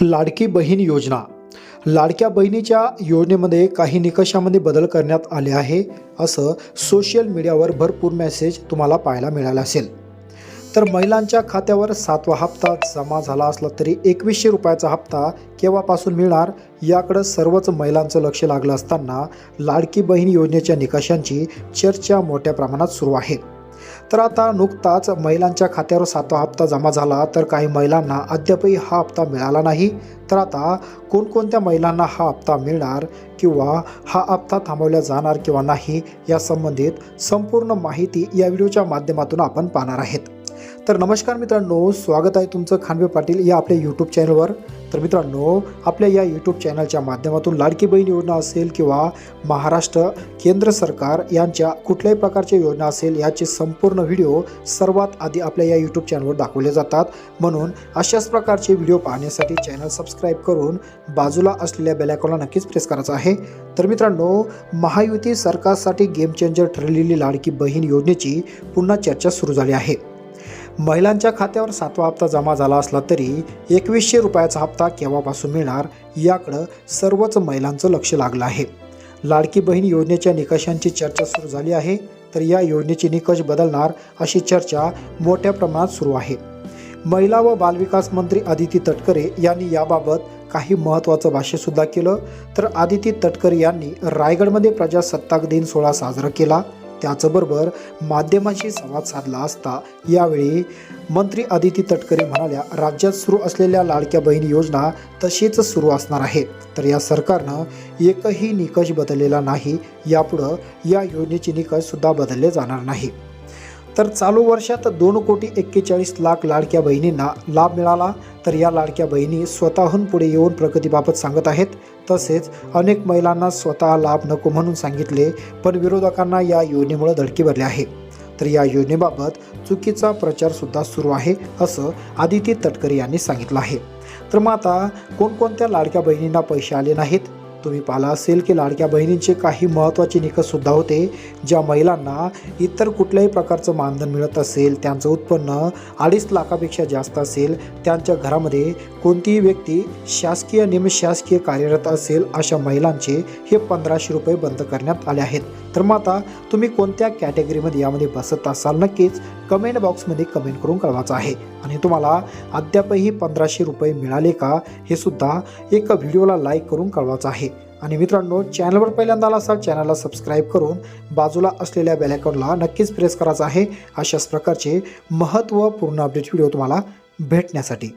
लाडकी बहीण योजना. लाडक्या बहिणीच्या योजनेमध्ये काही निकषामध्ये बदल करण्यात आले आहे असं सोशल मीडियावर भरपूर मेसेज तुम्हाला पाहायला मिळाला असेल. तर महिलांच्या खात्यावर सातवा हप्ता जमा झाला असला तरी एकवीसशे रुपयाचा हप्ता केव्हापासून मिळणार? याकडं सर्वच महिलांचं लक्ष लागलं असताना लाडकी बहीण योजनेच्या निकषांची चर्चा मोठ्या प्रमाणात सुरू आहे. तर आता नुकताच महिलांच्या खात्यावर सातवा हप्ता जमा झाला तर काही महिलांना अद्यापही हा हप्ता मिळाला नाही. तर आता कोणकोणत्या महिलांना हा हप्ता मिळणार किंवा हा हप्ता थांबवला जाणार किंवा नाही या संबंधित संपूर्ण माहिती या व्हिडिओच्या माध्यमातून आपण पाहणार आहेत. तर नमस्कार मित्रांनो स्वागत आहे तुमचं खानवे पाटील या आपल्या यूट्यूब चॅनलवर तर मित्रांनो आपल्या या यूट्यूब चॅनलच्या माध्यमातून लाडकी बहीण योजना असेल किंवा महाराष्ट्र केंद्र सरकार यांच्या कुठल्याही प्रकारच्या योजना असेल याचे संपूर्ण व्हिडिओ सर्वात आधी आपल्या या यूट्यूब चॅनलवर दाखवले जातात. म्हणून अशाच प्रकारचे व्हिडिओ पाहण्यासाठी चॅनल सबस्क्राईब करून बाजूला असलेल्या बेलायकॉनला नक्कीच प्रेस करायचं आहे. तर मित्रांनो महायुती सरकारसाठी गेम चेंजर ठरलेली लाडकी बहीण योजनेची पुन्हा चर्चा सुरू झाली आहे. महिलांच्या खात्यावर सातवा हप्ता जमा झाला असला तरी एकवीसशे रुपयाचा हप्ता केव्हापासून मिळणार याकडं सर्वच महिलांचं लक्ष लागलं आहे. लाडकी बहीण योजनेच्या निकषांची चर्चा सुरू झाली आहे तर या योजनेचे निकष बदलणार अशी चर्चा मोठ्या प्रमाणात सुरू आहे. महिला व बालविकास मंत्री आदिती तटकरे यांनी याबाबत काही महत्त्वाचं भाष्यसुद्धा केलं तर आदिती तटकरे यांनी रायगडमध्ये प्रजासत्ताक दिन सोहळा साजरा केला त्याचबरोबर माध्यमांशी संवाद साधला असता. यावेळी मंत्री आदिती तटकरे म्हणाल्या राज्यात सुरू असलेल्या लाडक्या बहिणी योजना तशीच सुरू असणार आहे. तर या सरकारनं एकही निकष बदललेला नाही. यापुढं या योजनेचे निकषसुद्धा बदलले जाणार नाही. तर चालू वर्षात दोन कोटी एक्केचाळीस लाख लाडक्या बहिणींना लाभ मिळाला. तर या लाडक्या बहिणी स्वतःहून पुढे येऊन प्रगतीबाबत सांगत आहेत. तसेच अनेक महिलांना स्वतः लाभ नको म्हणून सांगितले पण विरोधकांना या योजनेमुळे धडकी भरली आहे. तर या योजनेबाबत चुकीचा प्रचारसुद्धा सुरू आहे असं आदिती तटकरे यांनी सांगितलं आहे. तर मग आता कोणकोणत्या लाडक्या बहिणींना पैसे आले नाहीत? तुम्ही पाहिला असेल की लाडक्या बहिणींचे काही महत्त्वाचे निकषसुद्धा होते ज्या महिलांना इतर कुठल्याही प्रकारचं मानधन मिळत असेल त्यांचं उत्पन्न अडीच लाखापेक्षा जास्त असेल त्यांच्या घरामध्ये कोणतीही व्यक्ती शासकीय निमशासकीय कार्यरत असेल अशा महिलांचे हे पंधराशे रुपये बंद करण्यात आले आहेत. तर मग आता तुम्ही कोणत्या कॅटेगरीमध्ये यामध्ये बसत असाल? नक्कीच कमेंट बॉक्समध्ये कमेंट करून कळवायचं आहे. आणि तुम्हाला अद्यापही पंधराशे रुपये मिळाले का हे सुद्धा एका व्हिडिओला लाईक करून कळवायचं आहे. आणि मित्रांनो चॅनलवर पहिल्यांदा आला असाल चॅनलला सबस्क्राईब करून बाजूला असलेल्या बेलायकॉनला नक्कीच प्रेस करायचं आहे. अशाच प्रकारचे महत्त्वपूर्ण अपडेट व्हिडिओ तुम्हाला भेटण्यासाठी.